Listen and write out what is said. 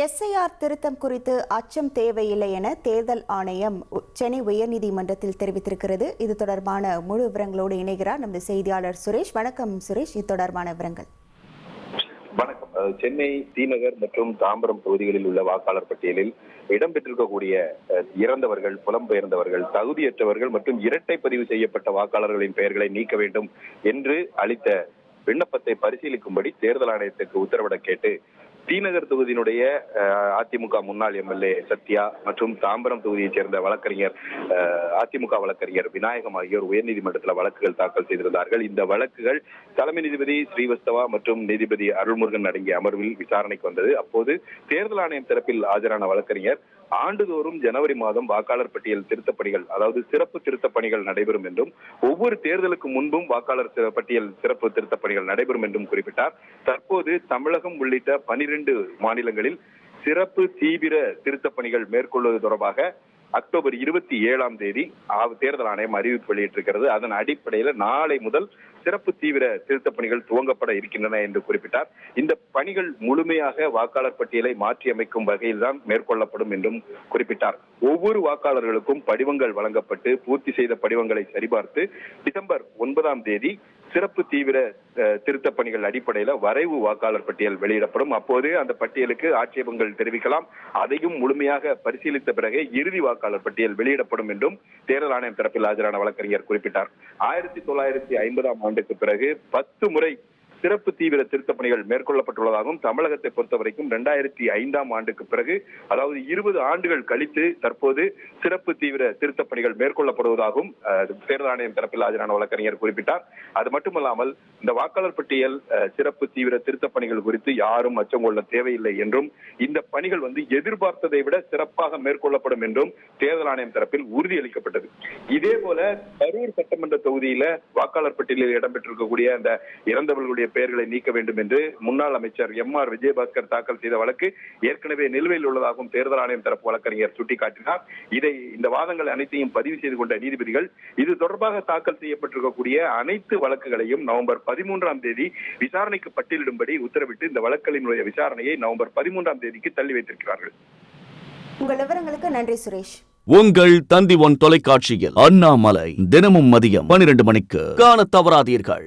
SIR திருத்தம் குறித்து அச்சம் தேவையில்லை என தேர்தல் ஆணையம் சென்னை உயர்நீதிமன்றத்தில் தெரிவித்திருக்கிறது. இது தொடர்பான முழு விவரங்களோடு இணைகிறார் நமது செய்தியாளர் சுரேஷ். வணக்கம் சுரேஷ். இது தொடர்பான விவரங்கள். வணக்கம். சென்னை தீநகர் மற்றும் தாம்பரம் தொகுதிகளில் உள்ள வாக்காளர் பட்டியலில் இடம்பெற்றிருக்கக்கூடிய இறந்தவர்கள் புலம்பெயர்ந்தவர்கள் தகுதியற்றவர்கள் மற்றும் இரட்டை பதிவு செய்யப்பட்ட வாக்காளர்களின் பெயர்களை நீக்க வேண்டும் என்று அளித்த விண்ணப்பத்தை பரிசீலிக்கும்படி தேர்தல் ஆணையத்துக்கு உத்தரவிட கேட்டு தீநகர் தொகுதியினுடைய அதிமுக முன்னாள் எம்எல்ஏ சத்யா மற்றும் தாம்பரம் தொகுதியைச் சேர்ந்த வழக்கறிஞர் அதிமுக வழக்கறிஞர் விநாயகம் ஆகியோர் உயர்நீதிமன்றத்தில் வழக்குகள் தாக்கல் செய்திருந்தார்கள். இந்த வழக்குகள் தலைமை நீதிபதி ஸ்ரீவஸ்தவா மற்றும் நீதிபதி அருள்முருகன் அடங்கிய அமர்வில் விசாரணைக்கு வந்தது. அப்போது தேர்தல் ஆணையம் தரப்பில் ஆஜரான வழக்கறிஞர் ஆண்டுதோறும் ஜனவரி மாதம் வாக்காளர் பட்டியல் திருத்தப் பணிகள் அதாவது சிறப்பு திருத்தப் பணிகள் நடைபெறும் என்றும் ஒவ்வொரு தேர்தலுக்கு முன்பும் வாக்காளர் பட்டியல் சிறப்பு திருத்தப் பணிகள் நடைபெறும் என்றும் குறிப்பிட்டார். தற்போது தமிழகம் உள்ளிட்ட பனிரெண்டு மாநிலங்களில் சிறப்பு தீவிர திருத்தப் பணிகள் மேற்கொள்வது தொடர்பாக அக்டோபர் இருபத்தி ஏழாம் தேதி தேர்தல் ஆணையம் அறிவிப்பு வெளியிட்டிருக்கிறது. அதன் அடிப்படையில் நாளை முதல் சிறப்பு தீவிர திருத்தப் பணிகள் துவங்கப்பட இருக்கின்றன என்று குறிப்பிட்டார். இந்த பணிகள் முழுமையாக வாக்காளர் பட்டியலை மாற்றி அமைக்கும் வகையில் தான் மேற்கொள்ளப்படும் என்றும் குறிப்பிட்டார். ஒவ்வொரு வாக்காளர்களுக்கும் படிவங்கள் வழங்கப்பட்டு பூர்த்தி செய்த படிவங்களை சரிபார்த்து டிசம்பர் ஒன்பதாம் தேதி சிறப்பு தீவிர அஹ், திருத்தப் பணிகள் அடிப்படையில் வரைவு வாக்காளர் பட்டியல் வெளியிடப்படும். அப்போது அந்த பட்டியலுக்கு ஆட்சேபங்கள் தெரிவிக்கலாம். அதையும் முழுமையாக பரிசீலித்த பிறகு இறுதி வாக்காளர் பட்டியல் வெளியிடப்படும் என்றும் தேர்தல் ஆணையம் தரப்பில் ஆஜரான வழக்கறிஞர் குறிப்பிட்டார். ஆயிரத்தி தொள்ளாயிரத்தி ஐம்பதாம் ஆண்டு ஆண்டுக்கு பிறகு பத்து முறை சிறப்பு தீவிர திருத்தப் பணிகள் மேற்கொள்ளப்பட்டுள்ளதாகவும் தமிழகத்தை பொறுத்தவரைக்கும் இரண்டாயிரத்தி ஐந்தாம் ஆண்டுக்கு பிறகு அதாவது இருபது ஆண்டுகள் கழித்து தற்போது சிறப்பு தீவிர திருத்தப் பணிகள் மேற்கொள்ளப்படுவதாகவும் தேர்தல் ஆணையம் தரப்பில் ஆஜரான வழக்கறிஞர் குறிப்பிட்டார். அது மட்டுமல்லாமல் இந்த வாக்காளர் பட்டியல் அஹ், சிறப்பு தீவிர திருத்தப் பணிகள் குறித்து யாரும் அச்சம் கொள்ள தேவையில்லை என்றும் இந்த பணிகள் வந்து எதிர்பார்த்ததை விட சிறப்பாக மேற்கொள்ளப்படும் என்றும் தேர்தல் ஆணையம் தரப்பில் உறுதியளிக்கப்பட்டது. இதே போல கரூர் சட்டமன்ற தொகுதியில வாக்காளர் பட்டியலில் இடம்பெற்றிருக்கக்கூடிய அந்த இறந்தவர்களுடைய பெயர்களை நீக்க வேண்டும் என்று முன்னாள் அமைச்சர் எம் ஆர் விஜயபாஸ்கர் தாக்கல் செய்த வழக்கு ஏற்கனவே நிலுவையில் உள்ளதாகவும் தேர்தல் ஆணையம் தரப்பு வழக்கறிஞர் சுட்டிக்காட்டினார். இதை இந்த வாதங்கள் அனைத்தையும் பதிவு செய்து கொண்ட நீதிபதிகள் இது தொடர்பாக தாக்கல் செய்யப்பட்டிருக்கக்கூடிய அனைத்து வழக்குகளையும் நவம்பர் பதிமூன்றாம் தேதி விசாரணைக்கு பட்டியலிடும்படி உத்தரவிட்டு இந்த வழக்குகளினுடைய விசாரணையை நவம்பர் பதிமூன்றாம் தேதிக்கு தள்ளி வைத்திருக்கிறார்கள். உங்கள் விவரங்களுக்கு நன்றி சுரேஷ். உங்கள் தந்தி ஒன் தொலைக்காட்சியில் அண்ணாமலை தினமும் மதியம் பனிரெண்டு மணிக்கு காணத் தவறாதீர்கள்.